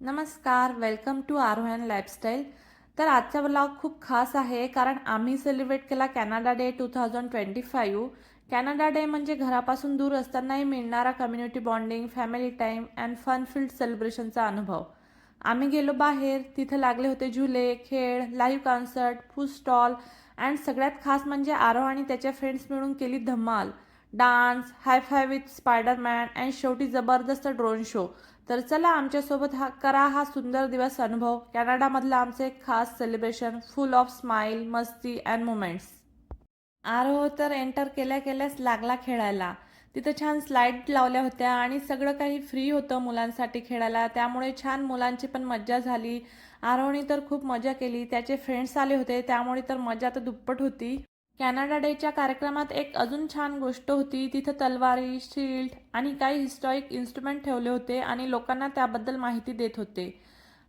नमस्कार welcome to Arohan lifestyle तर आजचा ब्लॉग खूप खास आहे कारण आम्ही सेलिब्रेट केला Canada day two thousand twenty five Canada day म्हणजे घरापासून दूर असतानाही मिळणारा community bonding family time and fun filled सेलिब्रेशनचा अनुभव. आम्ही गेलो बाहेर तिथं लागले होते झुले खेळ live concert food stall and सगळ्यात खास म्हणजे आरोह आणि त्याच्या फ्रेंड्स मिळून केली धमाल. Dance high five with Spiderman and शेवटी जबरदस्त ड्रोन शो. तर चला आमच्यासोबत हा करा हा सुंदर दिवस अनुभव. कॅनडामधलं आमचं एक खास सेलिब्रेशन फुल ऑफ स्माइल मस्ती अँड मुमेंट्स आरोह तर एंटर केल्या केल्याच लागला खेळायला. तिथं छान स्लाईड लावल्या होत्या आणि सगळं काही फ्री होतं मुलांसाठी खेळायला. त्यामुळे छान मुलांची पण मज्जा झाली. आरोहणी तर खूप मजा केली. त्याचे फ्रेंड्स आले होते. त्यामुळे तर मजा तर दुप्पट होती. कॅनडा डेच्या कार्यक्रमात एक अजून छान गोष्ट होती. तिथं तलवारी शिल्ड आणि काही हिस्टॉरिक इन्स्ट्रुमेंट ठेवले होते आणि लोकांना त्याबद्दल माहिती देत होते.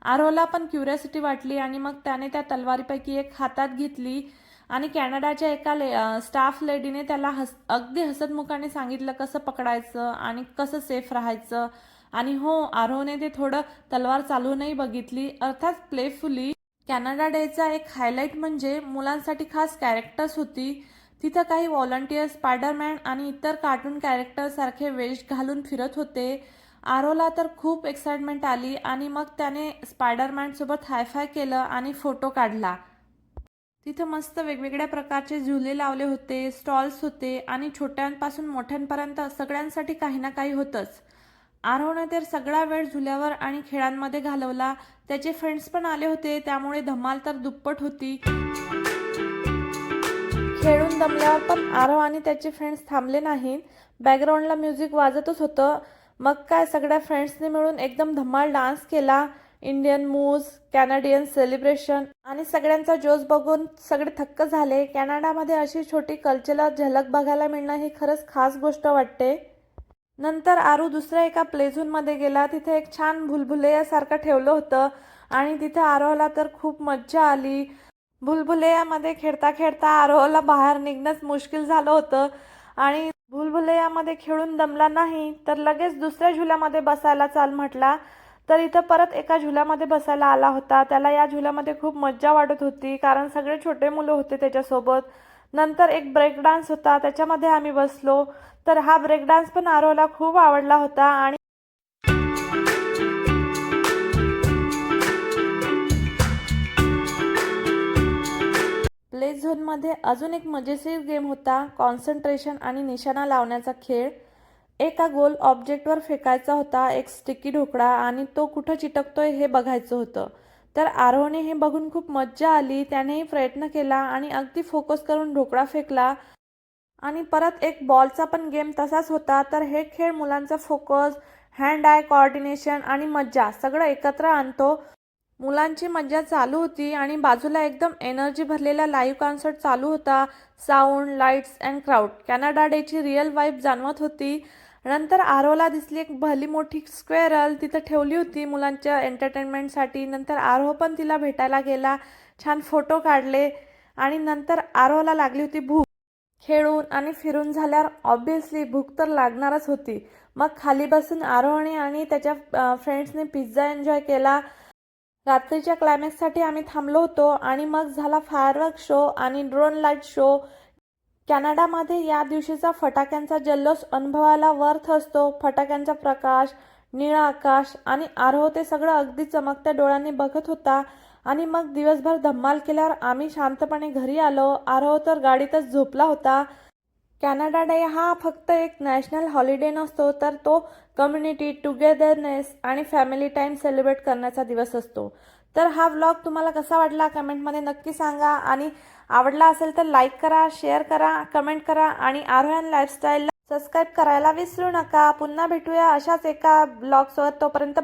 आरोला पण क्युरियासिटी वाटली आणि मग त्याने त्या तलवारीपैकी एक हातात घेतली आणि कॅनडाच्या एका ले स्टाफ लेडीने त्याला हस अगदी हसतमुखाने सांगितलं कसं पकडायचं आणि कसं सेफ राहायचं. आणि हो आरोने ते थोडं तलवार चालवूनही बघितली. अर्थात प्लेफुली कॅनडा डेचा एक हायलाईट म्हणजे मुलांसाठी खास कॅरेक्टर्स होती. तिथं काही व्हॉलंटियर स्पायडरमॅन आणि इतर कार्टून कॅरेक्टरसारखे वेस्ट वेश घालून फिरत होते. आरोला तर खूप एक्साइटमेंट आली आणि मग त्याने स्पायडरमॅनसोबत हायफाय केलं आणि फोटो काढला. तिथं मस्त वेगवेगळ्या प्रकारचे झुले लावले होते स्टॉल्स होते आणि छोट्यांपासून मोठ्यांपर्यंत सगळ्यांसाठी काही ना काही होतंच. आरवनं तर सगळा वेळ झुल्यावर आणि खेळांमध्ये घालवला. त्याचे फ्रेंड्स पण आले होते त्यामुळे धमाल तर दुप्पट होती. खेळून दमल्यावर पण आरव आणि त्याचे फ्रेंड्स थांबले नाहीत. बॅकग्राऊंडला म्युझिक वाजतच होतं. मग काय सगळ्या फ्रेंड्सने मिळून एकदम धमाल डान्स केला. इंडियन मूव्ज कॅनडियन सेलिब्रेशन आणि सगळ्यांचा जोश बघून सगळे थक्क झाले. कॅनडामध्ये अशी छोटी कल्चरल झलक बघायला मिळणं ही खरंच खास गोष्ट वाटते. नंतर आरू दुसऱ्या एका प्लेझूनमध्ये गेला. तिथे एक छान भुलभुलैयासारखं ठेवलं होतं. आणि तिथे आरोहला तर खूप मज्जा आली. भुलभुलैयामध्ये खेळता खेळता आरोहला बाहेर निघणंच मुश्किल झालं होतं. आणि भुलभुलैयामध्ये खेळून दमला नाही तर लगेच दुसऱ्या झुल्यामध्ये बसायला चाल म्हटला. तर इथं परत एका झुल्यामध्ये बसायला आला होता. त्याला या झुल्यामध्ये खूप मज्जा वाटत होती कारण सगळे छोटे मुलं होते त्याच्यासोबत. नंतर एक ब्रेक डान्स होता त्याच्यामध्ये आम्ही बसलो. तर हा ब्रेक डान्स पण आरोला खूप आवडला होता आणि प्ले झोनमध्ये अजून एक मजेशीर गेम होता कॉन्सन्ट्रेशन आणि निशाणा लावण्याचा खेळ. एका गोल ऑब्जेक्टवर फेकायचा होता एक स्टिकी ढोकळा आणि तो कुठं चिटकतोय हे बघायचं होतं. तर आरोहने हे बघून खूप मज्जा आली. त्यानेही प्रयत्न केला आणि अगदी फोकस करून ढोकळा फेकला. आणि परत एक बॉलचा पण गेम तसाच होता. तर हे खेळ मुलांचा फोकस हँड आय कॉर्डिनेशन आणि मज्जा सगळं एकत्र आणतो. मुलांची मज्जा चालू होती आणि बाजूला एकदम एनर्जी भरलेला लाईव्ह कॉन्सर्ट चालू होता. Sound lights and crowd Canada डेची रिअल वाईब जाणवत होती. नंतर आरोला दिसली एक भली मोठी स्क्वेअरल तिथं ठेवली होती मुलांच्या एंटरटेनमेंटसाठी नंतर आरोह पण तिला भेटायला गेला. छान फोटो काढले. आणि नंतर आरोहला लागली होती भूक. खेळून आणि फिरून झाल्यावर ऑब्विसली भूक तर लागणारच होती. मग खाली बसून आरोहने आणि त्याच्या फ्रेंड्सने पिझ्झा एन्जॉय केला. रात्रीच्या क्लायमॅक्ससाठी आम्ही थांबलो होतो. आणि मग झाला फायरवर्क शो आणि ड्रोन लाइट शो कॅनडामध्ये या दिवशीचा फटाक्यांचा जल्लोष अनुभवायला वर्थ असतो. फटाक्यांचा प्रकाश निळा आकाश आणि आरोह ते सगळं अगदी चमकत्या डोळ्यांनी बघत होता. आणि मग दिवसभर धम्माल केल्यावर आम्ही शांतपणे घरी आलो. आरोह तर गाडीतच झोपला होता. कॅनडा डे हा फक्त एक नॅशनल हॉलिडे नसतो तर तो कम्युनिटी टुगेदरनेस आणि फॅमिली टाईम सेलिब्रेट करण्याचा दिवस असतो. तर हा व्लॉग तुम्हाला कसा वाटला कमेंटमध्ये नक्की सांगा. आणि आवडला असेल तर लाईक करा शेअर करा कमेंट करा आणि आरोहन लाईफस्टाईलला सबस्क्राईब करायला विसरू नका. पुन्हा भेटूया अशाच एका ब्लॉगसोबत तोपर्यंत